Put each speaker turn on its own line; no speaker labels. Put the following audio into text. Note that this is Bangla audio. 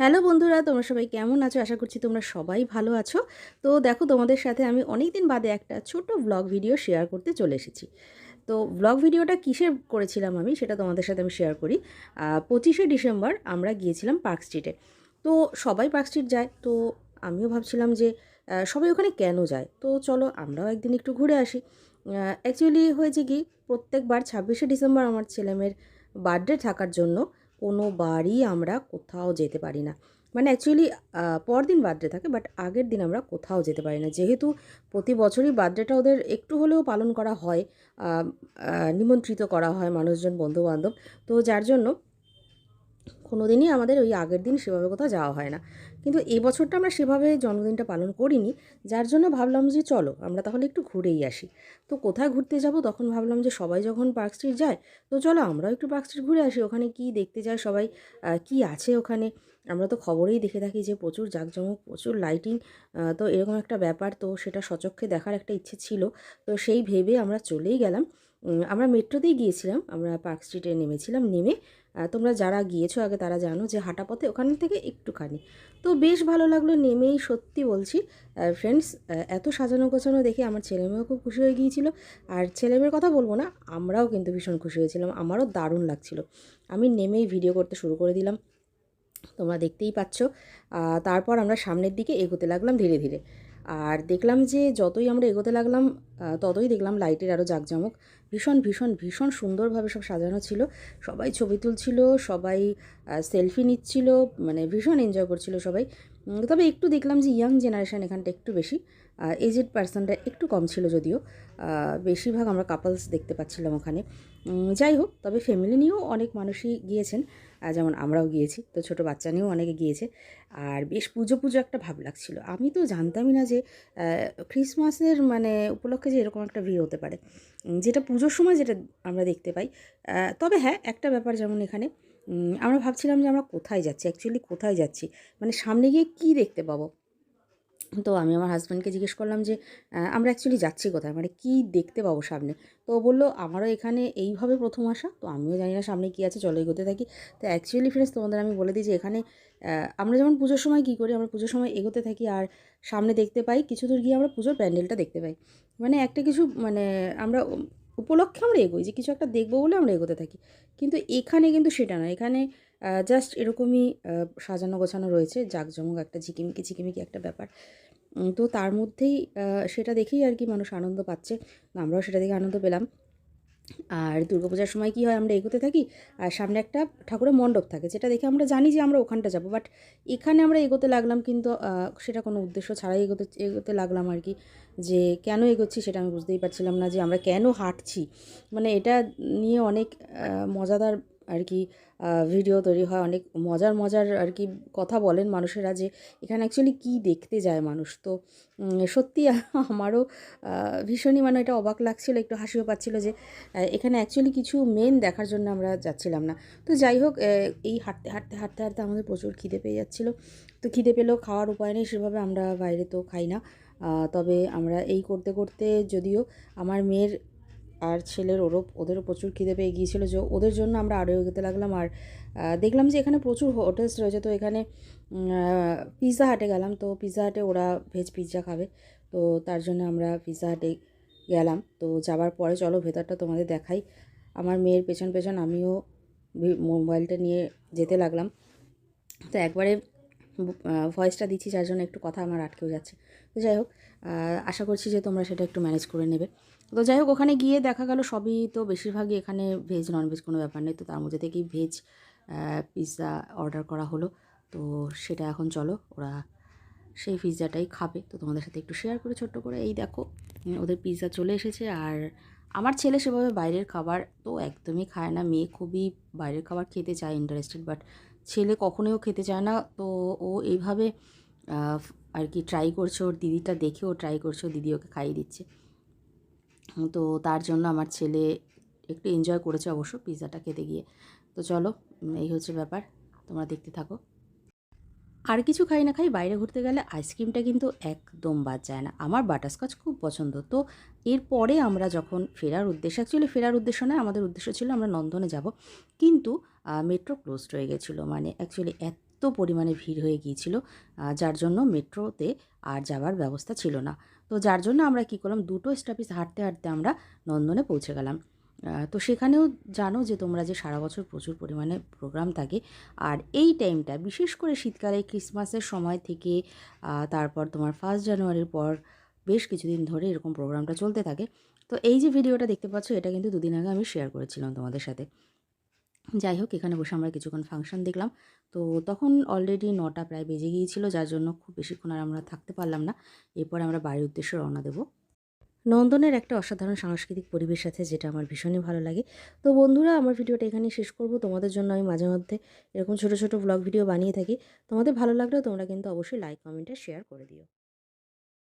হ্যালো বন্ধুরা, তোমরা সবাই কেমন আছো? আশা করছি তোমরা সবাই ভালো আছো। তো দেখো, তোমাদের সাথে আমি অনেক দিন বাদে একটা ছোট ব্লগ ভিডিও শেয়ার করতে চলে এসেছি। তো ব্লগ ভিডিওটা কিসের করেছিলাম আমি, সেটা তোমাদের সাথে আমি শেয়ার করি। পঁচিশে ডিসেম্বর আমরা গিয়েছিলাম পার্ক স্ট্রিটে। তো সবাই পার্ক স্ট্রিট যায়, তো আমিও ভাবছিলাম যে সবাই ওখানে কেন যায়? তো চলো আমরাও একদিন একটু ঘুরে আসি। অ্যাকচুয়ালি হয়েছে কি, প্রত্যেকবার ছাব্বিশে ডিসেম্বর আমার ছেলেমেয়ের বার্থডে থাকার জন্য কোনো বারই আমরা কোথাও যেতে পারি না। মানে অ্যাকচুয়ালি পরদিন বার্থডে থাকে বাট আগের দিন আমরা কোথাও যেতে পারি না। যেহেতু প্রতি বছরই বার্থডেটা ওদের একটু হলেও পালন করা হয় নিমন্ত্রিত করা হয় মানুষজন, বন্ধুবান্ধব। তো যার জন্য কোনো দিনই আমাদের ওই আগের দিন সেভাবে কোথাও যাওয়া হয় না। কিন্তু এই বছরটা আমরা সেভাবে জন্মদিনটা পালন করিনি, যার জন্য ভাবলাম যে চলো আমরা তাহলে একটু ঘুরেই আসি। তো কোথায় ঘুরতে যাব তখন ভাবলাম যে সবাই যখন পার্ক স্ট্রিট যায়, তো চলো আমরাও একটু পার্ক স্ট্রিট ঘুরে আসি। ওখানে কি দেখতে যায় সবাই কি আছে ওখানে? আমরা তো খবরেই দেখে থাকি যে প্রচুর জাঁকজমক, প্রচুর লাইটিং তো এরকম একটা ব্যাপার। তো সেটা সচক্ষে দেখার একটা ইচ্ছে ছিল। তো সেই ভেবে আমরা চলেই গেলাম। আমরা মেট্রোতেই গিয়েছিলাম। আমরা পার্ক স্ট্রিটে নেমেছিলাম, নেমে তোমরা যারা গিয়েছো আগে তারা জানো যে হাঁটা পথে ওখান থেকে একটুখানি। তো বেশ ভালো লাগল নেমেই সত্যি বলছি। ফ্রেন্ডস এত সাজানো গোছানো দেখে আমার ছেলেমেয়েও খুব খুশি হয়ে গিয়েছিল। আর ছেলেমেয়ের কথা বলব না, আমরাও কিন্তু ভীষণ খুশি হয়েছিলাম। আমারও দারুণ লাগছিল। আমি নেমেই ভিডিও করতে শুরু করে দিলাম। তোমরা দেখতেই পাচ্ছ। তারপর আমরা সামনের দিকে এগোতে লাগলাম ধীরে ধীরে। আর দেখলাম যে যতই আমরা এগোতে লাগলাম ততই দেখলাম লাইটের আরও জাঁকজমক। ভীষণ ভীষণ ভীষণ সুন্দরভাবে সব সাজানো ছিল। সবাই ছবি তুলছিল, সবাই সেলফি নিচ্ছিল মানে ভীষণ এনজয় করছিল সবাই। তবে একটু দেখলাম যে ইয়াং জেনারেশান এখানটা একটু বেশি এজেড পার্সনটা একটু কম ছিল যদিও বেশিরভাগ আমরা কাপলস দেখতে পাচ্ছিলাম ওখানে। যাই হোক, তবে ফ্যামিলি নিয়েও অনেক মানুষই গিয়েছেন যেমন আমরাও গিয়েছি, তো ছোটো বাচ্চা নিয়েও অনেকে গিয়েছে, আর বেশ পুজো পুজো একটা ভাব লাগছিল। আমি তো জানতামই না যে ক্রিসমাসের মানে উপলক্ষে যে এরকম একটা ভিড় হতে পারে। যেটা পুজোর সময় যেটা আমরা দেখতে পাই তবে হ্যাঁ একটা ব্যাপার যেমন এখানে আমরা ভাবছিলাম যে আমরা কোথায় যাচ্ছি? অ্যাকচুয়ালি কোথায় যাচ্ছি? মানে সামনে গিয়ে কী দেখতে পাবো? তো আমি আমার হাজব্যান্ডকে জিজ্ঞেস করলাম যে আমরা অ্যাকচুয়ালি যাচ্ছি কোথায়? মানে কী দেখতে পাবো সামনে? তো বলল, আমারও এখানে এইভাবে প্রথম আসা, তো আমিও জানি না সামনে কী আছে, চলো এগোতে থাকি। তো অ্যাকচুয়ালি ফ্রেন্ডস তোমাদের আমি বলে দিই যে এখানে আমরা যেমন পুজোর সময় কী করি, আমরা পুজোর সময় এগোতে থাকি আর সামনে দেখতে পাই, কিছু দূর গিয়ে আমরা পুজোর প্যান্ডেলটা দেখতে পাই। মানে একটা কিছু মানে আমরা উপলক্ষে আমরা এগোই যে কিছু একটা দেখব বলে আমরা এগোতে থাকি। কিন্তু এখানে কিন্তু সেটা না এখানে জাস্ট এরকমই সাজানো গোছানো রয়েছে। জাঁকজমক একটা, ঝিকিমিকি ঝিকিমিকি একটা ব্যাপার। তো তার মধ্যেই সেটা দেখেই আর কি মানুষ আনন্দ পাচ্ছে। আমরাও সেটা দেখে আনন্দ পেলাম। আর দুর্গাপূজার সময় কি হয়, আমরা এগোতে থাকি আর সামনে একটা ঠাকুরের মণ্ডপ থাকে, যেটা দেখে আমরা জানি যে আমরা ওখানটা যাব। বাট এখানে আমরা এগোতে লাগলাম কিন্তু সেটা কোনো উদ্দেশ্য ছাড়াই এগোতে এগোতে লাগলাম আর কি। যে কেন এগোচ্ছি সেটা আমি বুঝতেই পারছিলাম না যে আমরা কেন হাঁটছি। মানে এটা নিয়ে অনেক মজাদার আর কি ভিডিও তৈরি হয়। অনেক মজার মজার আর কি কথা বলেন মানুষেরা যে এখানে অ্যাকচুয়ালি কী দেখতে যায় মানুষ। তো সত্যি আমারও ভীষণই মানে এটা অবাক লাগছিল, একটু হাসিও পাচ্ছিল যে এখানে অ্যাকচুয়ালি কিছু মেন দেখার জন্য আমরা যাচ্ছিলাম না। তো যাই হোক এই হাঁটতে হাঁটতে হাঁটতে হাঁটতে আমাদের প্রচুর খিদে পেয়ে যাচ্ছিল। তো খিদে পেলেও খাওয়ার উপায় নেই, সেভাবে আমরা বাইরে তো খাই না। তবে আমরা এই করতে করতে যদিও আমার মেয়ের আর ছেলের ওরও, ওদেরও প্রচুর খিদে পেয়ে গিয়েছিল যে ওদের জন্য আমরা আরও এগোতে লাগলাম। আর দেখলাম যে এখানে প্রচুর হোটেলস রয়েছে। তো এখানে পিৎজা হাটে গেলাম। তো পিৎজা হাটে ওরা ভেজ পিৎজা খাবে। তো তার জন্য আমরা পিৎজা হাটে গেলাম। তো যাবার পরে চলো ভেতরটা তোমাদের দেখাই। আমার মেয়ের পেছন পেছন আমিও মোবাইলটা নিয়ে যেতে লাগলাম। তো একবারে ভয়েসটা দিচ্ছি, যার জন্য একটু কথা আমার আটকেও যাচ্ছে। তো যাই হোক আশা করছি যে তোমরা সেটা একটু ম্যানেজ করে নেবে। তো যাই হোক, ওখানে গিয়ে দেখা গেল সবই তো বেশিরভাগই এখানে ভেজ ননভেজ কোনো ব্যাপার নেই। তো তার মধ্যে থেকেই ভেজ পিৎজা অর্ডার করা হলো। তো সেটা এখন চলো, ওরা সেই পিৎজাটাই খাবে। তো তোমাদের সাথে একটু শেয়ার করে ছোট্ট করে। এই দেখো ওদের পিৎজা চলে এসেছে। আর আমার ছেলে সেভাবে বাইরের খাবার তো একদমই খায় না। মেয়ে খুবই বাইরের খাবার খেতে চায় ইন্টারেস্টেড বাট ছেলে কখনোই খেতে চায় না। তো ও এইভাবে আর কি ট্রাই করছে। ওর দিদিটা দেখে ও ট্রাই করছে। ও দিদি ওকে খাইয়ে দিচ্ছে। তো তার জন্য আমার ছেলে একটু এনজয় করেছে অবশ্য পিৎজাটা খেতে গিয়ে। তো চলো এই হচ্ছে ব্যাপার, তোমরা দেখতে থাকো। আর কিছু খাই না খাই, বাইরে ঘুরতে গেলে আইসক্রিমটা কিন্তু একদম বাদ যায় না। আমার বাটারস্কচ খুব পছন্দ। তো এরপরে আমরা যখন ফেরার উদ্দেশ্য অ্যাকচুয়ালি ফেরার উদ্দেশ্য নয়, আমাদের উদ্দেশ্য ছিল আমরা নন্দনে যাব। কিন্তু মেট্রো ক্লোজড হয়ে গেছিল। মানে অ্যাকচুয়ালি এত পরিমাণে ভিড় হয়ে গিয়েছিল যার জন্য মেট্রোতে আর যাওয়ার ব্যবস্থা ছিল না। তো যার জন্য আমরা কী করলাম, দুটো স্টপেজ হাঁটতে হাঁটতে আমরা নন্দনে পৌঁছে গেলাম। তো সেখানেও জানো যে তোমরা যে সারা বছর প্রচুর পরিমাণে প্রোগ্রাম থাকে, আর এই টাইমটা বিশেষ করে শীতকালে ক্রিসমাসের সময় থেকে তারপর তোমার ফার্স্ট জানুয়ারির পর বেশ কিছুদিন ধরে এরকম প্রোগ্রামটা চলতে থাকে। তো এই যে ভিডিওটা দেখতে পাচ্ছ, এটা কিন্তু দুদিন আগে আমি শেয়ার করেছিলাম তোমাদের সাথে। যাই হোক, এখানে বসে আমরা কিছুক্ষণ ফাংশন দেখলাম। তো তখন অলরেডি নটা প্রায় বেজে গিয়েছিল, যার জন্য খুব বেশিক্ষণ আর আমরা থাকতে পারলাম না। এরপর আমরা বাড়ির উদ্দেশ্যে রওনা দেবো। নন্দনের একটা অসাধারণ সাংস্কৃতিক পরিবেশ আছে, যেটা আমার ভীষণই ভালো লাগে। তো বন্ধুরা, আমার ভিডিওটা এখানেই শেষ করব। তোমাদের জন্য আমি মাঝে মধ্যে এরকম ছোটো ছোটো ব্লগ ভিডিও বানিয়ে থাকি। তোমাদের ভালো লাগলেও তোমরা কিন্তু অবশ্যই লাইক কমেন্টে শেয়ার করে দিও।